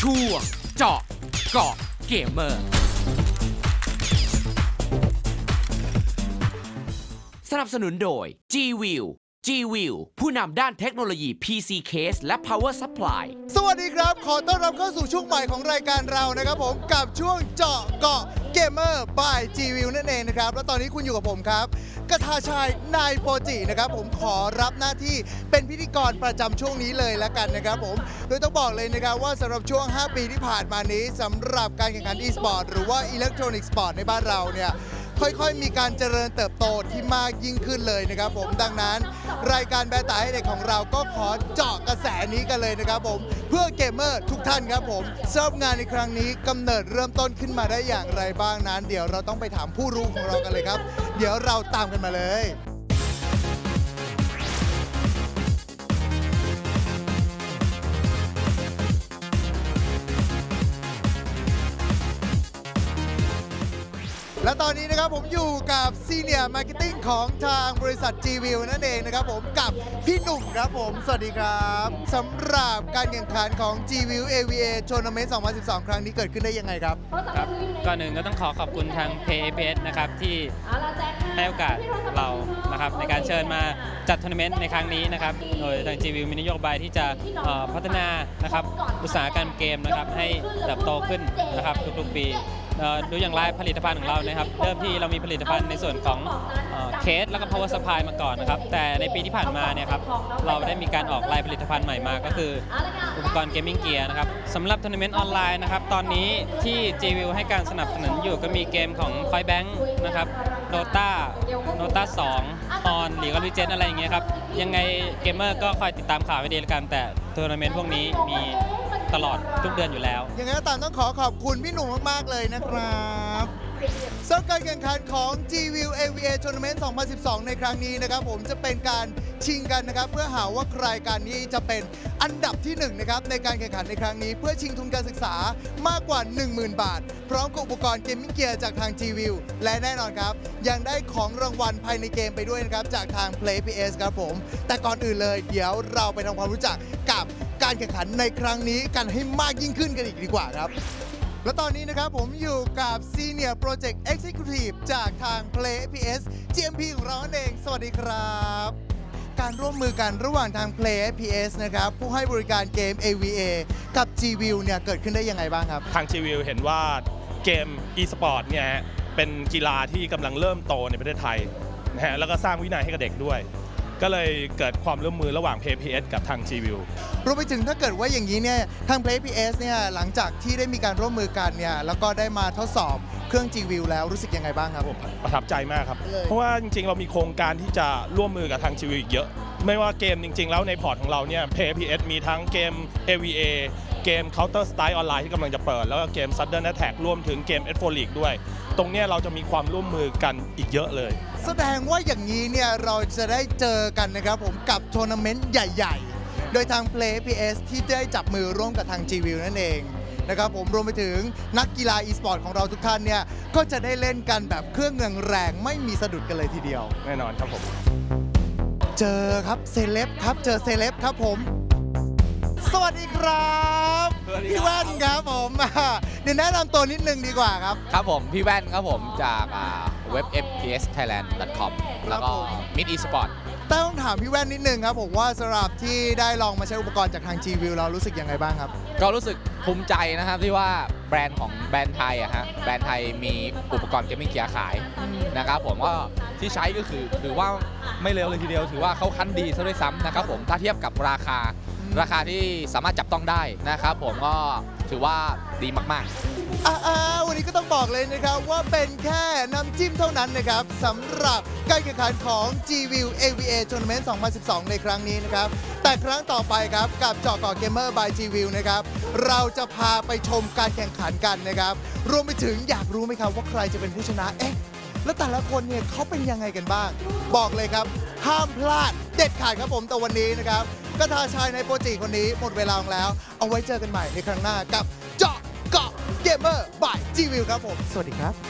ช่วงเจาะเกาะเกมเมอร์ สนับสนุนโดย G-View G-View ผู้นำด้านเทคโนโลยี PC Case และ Power Supply สวัสดีครับ ขอต้อนรับเข้าสู่ช่วงใหม่ของรายการเรานะครับผมกับช่วงเจาะเกาะ เกมเมอร์บาย G v i e นั่นเองนะครับ แล้วตอนนี้คุณอยู่กับผมครับกทาชายนายโปจินะครับ ผมขอรับหน้าที่เป็นพิธีกรประจำช่วงนี้เลยแล้วกันนะครับผม โดยต้องบอกเลยนะครับว่าสำหรับช่วง 5 ปีที่ผ่านมานี้สำหรับการแข่งขัน e-sport หรือว่า electronic sport ในบ้านเราเนี่ย ค่อยๆ มีการเจริญเติบโตที่มากยิ่งขึ้นเลยนะครับผมดังนั้น รายการแบตตให้เด็กของเราก็ขอเจาะกระแสนี้กันเลยนะครับผมเพื่อเกมเมอร์ทุกท่านครับผมเซิร์ฟงานในครั้งนี้กำเนิดเริ่มต้นขึ้นมาได้อย่างไรบ้างนั้น เดี๋ยวเราต้องไปถามผู้รู้ของเรากันเลยครับ เดี๋ยวเราตามกันมาเลย และตอนนี้นะครับผมอยู่กับซีเนียร์มาร์เก็ตติ้งของทางบริษัท G-View นั่นเองนะครับผมกับพี่หนุ่มครับผม สวัสดีครับสำหรับการแข่งขันของ G-View AVA Tournament 2012 ครั้งนี้เกิดขึ้นได้ยังไงครับ ครับก่อนหนึ่งก็ต้องขอขอบคุณทาง PAPS นะครับที่ให้โอกาสเรานะครับในการเชิญมาจัดทัวร์นาเมนต์ในครั้งนี้นะครับโดยทาง GView มีนโยบายที่จะเอ่อพัฒนานะครับอุตสาหกรรมเกมนะครับให้เติบโตขึ้นนะครับทุกๆปีเอ่อ ดูอย่างไรผลิตภัณฑ์ของเรานะครับเริ่มที่เรามีผลิตภัณฑ์ในส่วนของเคสแล้วก็ power supply มาก่อนนะครับ แต่ในปีที่ผ่านมาเนี่ยครับเราได้มีการออกลายผลิตภัณฑ์ใหม่มาก็คือ อุปกรณ์เกมมิ่งเกียร์นะครับสำหรับทัวร์นาเมนต์ออนไลน์นะครับ ตอนนี้ที่ G-View ให้การสนับสนุนอยู่ก็มีเกมของ Fight Bank นะครับ Dota Dota 2 On หรือ Legend อะไรอย่างเงี้ยครับยังไงเกมเมอร์ก็คอยติดตามข่าวไว้ดีแล้วกันแต่ทัวร์นาเมนต์พวกนี้มี ตลอดทุกเดือนอยู่แล้ว ยังไงก็ตามต้องขอขอบคุณพี่หนุ่มมาก ๆ เลยนะครับ สำหรับการแข่งขันของ G-View AVA Tournament 2012 ในครั้งนี้นะครับ ผมจะเป็นการชิงกันนะครับ เพื่อหาว่าใครการนี้จะเป็นอันดับที่ 1 นะครับ ในการแข่งขันในครั้งนี้ เพื่อชิงทุนการศึกษามากกว่า 10,000 บาท พร้อมกับอุปกรณ์เกมมิ่งเกียร์จากทาง G-View และแน่นอนครับ ยังได้ของรางวัลภายในเกมไปด้วยนะครับ จากทาง Play PS ครับผม แต่ก่อนอื่นเลย เดี๋ยวเราไปทำความรู้จักกับการแข่งขันในครั้งนี้กันให้มากยิ่งขึ้นกันอีกดีกว่าครับ และตอนนี้นะครับผมอยู่กับ Senior Project Executive จากทาง Play PS GMP ของเราเอง สวัสดีครับ การร่วมมือกันระหว่างทาง Play PS นะครับ ผู้ให้บริการเกม AVA กับ G-View เนี่ย เกิดขึ้นได้ยังไงบ้างครับ ทาง g w เห็นว่าเกม e-sport เนี่ยฮะเป็นกีฬาที่กำลังเริ่มโตในประเทศไทยนะฮะแล้วก็สร้างวินัยให้กับเด็กด้วย ก็เลยเกิดความร่วมมือระหว่าง PPS กับทาง g w รวมไปถึงถ้าเกิดว่าอย่างนี้เนี่ยทาง PPS เนี่ยหลังจากที่ได้มีการร่วมมือกันเนี่ยแล้วก็ได้มาทดสอบ เครื่อง G-View แล้วรู้สึกยังไงบ้างครับผมประทับใจมากครับเลยเพราะว่าจริงๆ เรามีโครงการที่จะร่วมมือกับทาง g w อีกเยอะ ไม่ว่าเกมจริง ๆ แล้วในพอร์ตของเราเนี่ย PPS มีทั้งเกม AVA เกม Counter Strike Online ที่กำลังจะเปิด แล้วก็เกม Sudden Attack รวมถึงเกม S4 League ด้วย ตรงเนี้ยเราจะมีความร่วมมือกันอีกเยอะเลย แสดงว่าอย่างนี้เนี่ยเราจะได้เจอกันนะครับผมกับทัวร์นาเมนต์ใหญ่ ๆ โดยทาง Play PS ที่ได้จับมือร่วมกับทาง G-View นั่นเอง นะครับผมรวมไปถึงนักกีฬา e-sport ของเราทุกท่านเนี่ยก็จะได้เล่นกันแบบเครื่องเงินแรงไม่มีสะดุดกันเลยทีเดียว แน่นอนครับผม เจอครับเซเลบครับเจอเซเลบครับผม สวัสดีครับพี่แว่นครับผมอ่าเดี๋ยวแนะนำตัวนิดนึงดีกว่าครับ ครับผม พี่แว่นครับผมจากอ่าเว็บ fpsthailand.com แล้วก็ mid esport แต่ต้องถามพี่แว่นนิดนึงครับผมว่าสำหรับที่ได้ลองมาใช้อุปกรณ์จากทาง G-View เรารู้สึกยังไงบ้างครับ ก็รู้สึกภูมิใจนะครับที่ว่าแบรนด์ของแบรนด์ไทยอะฮะแบรนด์ไทยมีอุปกรณ์เกมมิ่งเกียร์ขายนะครับผมก็ที่ใช้ก็คือถือว่าไม่เร็วเลยทีเดียว ถือว่าเขาคั้นดีซะด้วยซ้ำนะครับผมถ้าเทียบกับราคา ราคาที่สามารถจับต้องได้นะครับผมก็ถือว่าดีมากๆ อ่าวันนี้ก็ต้องบอกเลยนะครับว่าเป็นแค่น้ำจิ้มเท่านั้นนะครับสำหรับการแข่งขันของ G-View AVA Tournament 2012 ในครั้งนี้นะครับ แต่ครั้งต่อไปครับกับเจาะก่อเกมเมอร์ by G-View นะครับ เราจะพาไปชมการแข่งขันกันนะครับ รวมไปถึงอยากรู้ไหมครับว่าใครจะเป็นผู้ชนะ เอ๊ะ แล้วแต่ละคนเนี่ยเขาเป็นยังไงกันบ้าง บอกเลยครับ ห้ามพลาดเด็ดขาดครับผมแต่วันนี้นะครับก็ทาชายในโปรจิคนนี้หมดเวลาลงแล้ว เอาไว้เจอกันใหม่ในครั้งหน้ากับ เจาะเกมเมอร์ by G-View ครับผม สวัสดีครับ